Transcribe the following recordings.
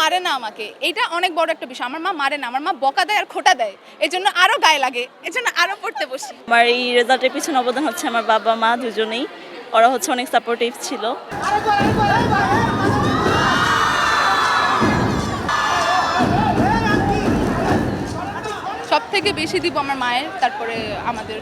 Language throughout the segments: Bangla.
মারে না আমাকে। এটা অনেক বড় একটা বিষয়। আমার মা মারে না। আমার মা বকা দেয় আর খোটা দেয়। এই জন্য আরও গায়ে লাগে। এই জন্য আরও পড়তে বসি। আমার এই রেজাল্টের পিছনে অবদান হচ্ছে আমার বাবা মা দুজনেই। ওরা হচ্ছে অনেক সাপোর্টিভ ছিল। সব থেকে বেশি দিব আমার মায়ের তারপরে আমাদের।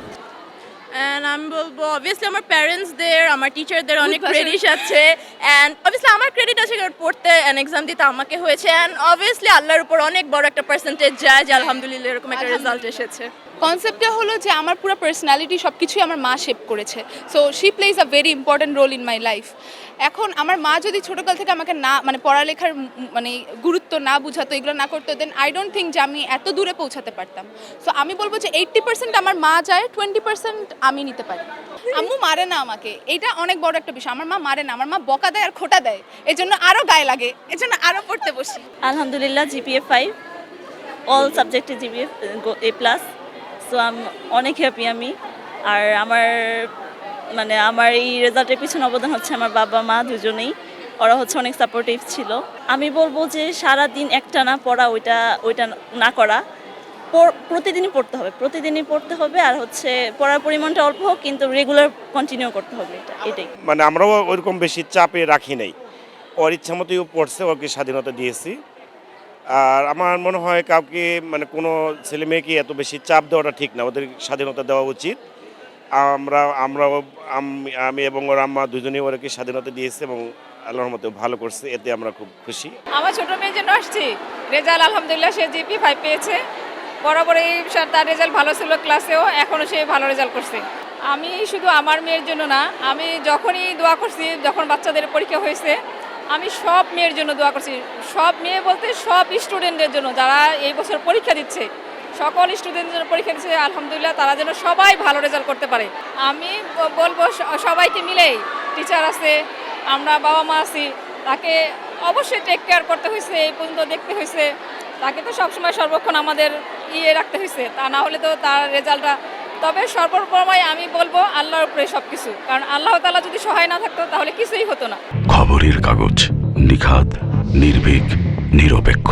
অ্যান্ড আমি বলব অবভিয়াসলি আমার প্যারেন্টসদের আমার টিচারদের অনেক ক্রেডিট আছে। অ্যান্ড অবভিয়াসলি আমার ক্রেডিট আছে কারণ পড়তে অ্যান্ড এক্সাম দিতে আমাকে হয়েছে। অ্যান্ড অবভিয়াসলি আল্লাহর উপর অনেক বড় একটা পার্সেন্টেজ যায় যে আলহামদুলিল্লাহ এরকম একটা রেজাল্ট এসেছে। কনসেপ্টটা হলো যে আমার পুরো পার্সোনালিটি সব কিছুই আমার মা শেপ করেছে। So she plays a very important role in my life এখন আমার মা যদি ছোটোকাল থেকে আমাকে না মানে পড়ালেখার মানে গুরুত্ব না বুঝাতো এগুলো না করতো দেন আই ডোন্ট থিঙ্ক যে আমি এত দূরে পৌঁছাতে পারতাম। সো আমি বলব যে এইট্টি পার্সেন্ট আমার মা যায় টোয়েন্টি পার্সেন্ট আমি নিতে পারি। আম্মু মারে না আমাকে। এটা অনেক বড় একটা বিষয়। আমার মা মারে না। আমার মা বকা দেয় আর খোটা দেয়। এই জন্য আরও গায়ে লাগে। এই জন্য আরও পড়তে বসি। আলহামদুলিল্লাহ জিপিএ ফাইভ অল সাবজেক্টে জিপিএ এ প্লাস সো আমি অনেক হ্যাপি আমি। আর আমার মানে আমার এই রেজাল্টের পিছনে অবদান হচ্ছে আমার বাবা, মা দুজনেই। ওরা হচ্ছে অনেক সাপোর্টিভ ছিল। আমি বলব যে সারা দিন একটা না পড়া, ওইটা ওইটা না করা। প্রতিদিনই পড়তে হবে। প্রতিদিনই পড়তে হবে আর হচ্ছে পড়ার পরিমাণটা অল্প হোক, কিন্তু রেগুলার কন্টিনিউ করতে হবে এটা, এটাই। মানে আমরাও ওইরকম বেশি চাপে রাখি নাই। ওর ইচ্ছা মতোই পড়ছে, ওকে স্বাধীনতা দিয়েছি। আর আমার মনে হয় কাউকে মানে কোনো ছেলে মেয়েকে এত বেশি চাপ দেওয়াটা ঠিক না। ওদের স্বাধীনতা দেওয়া উচিত। আমরা আমরাও আমি- এবং ওর আম্মা দুজনেই ওদেরকে স্বাধীনতা দিয়েছে এবং আল্লাহর মতো ভালো করছে, এতে আমরা খুব খুশি। আমার ছোট মেয়ের জন্য আসছি, রেজাল্ট আলহামদুলিল্লাহ সে জিপি ফাইভ পেয়েছে। বরাবরই তার রেজাল্ট ভালো ছিল ক্লাসেও, এখনও সে ভালো রেজাল্ট করছে। আমি শুধু আমার মেয়ের জন্য না, আমি যখনই দোয়া করছি, যখন বাচ্চাদের পরীক্ষা হয়েছে, আমি সব মেয়ের জন্য দোয়া করছি। সব মেয়ে বলতে সব স্টুডেন্টদের জন্য, যারা এই বছর পরীক্ষা দিচ্ছে। সকল স্টুডেন্টের জন্য পরীক্ষা দিচ্ছে, আলহামদুলিল্লাহ তারা যেন সবাই ভালো রেজাল্ট করতে পারে। আমি বলব সবাইকে মিলেই টিচার আছে, আমরা বাবা মা আছি, তাকে অবশ্যই টেক কেয়ার করতে হয়েছে, এই পর্যন্ত দেখতে হয়েছে। তাকে তো সবসময় সর্বক্ষণ আমাদের ইয়ে রাখতে হয়েছে, তা না হলে তো তার রেজাল্টটা তবে সর্বপ্রময় আমি বলব আল্লাহর উপরে সব কিছু কারণ আল্লাহ তালা যদি সহায় না থাকতো তাহলে কিছুই হতো না। খবরের কাগজ নিখাত নির্ভীক, নিরপেক্ষ।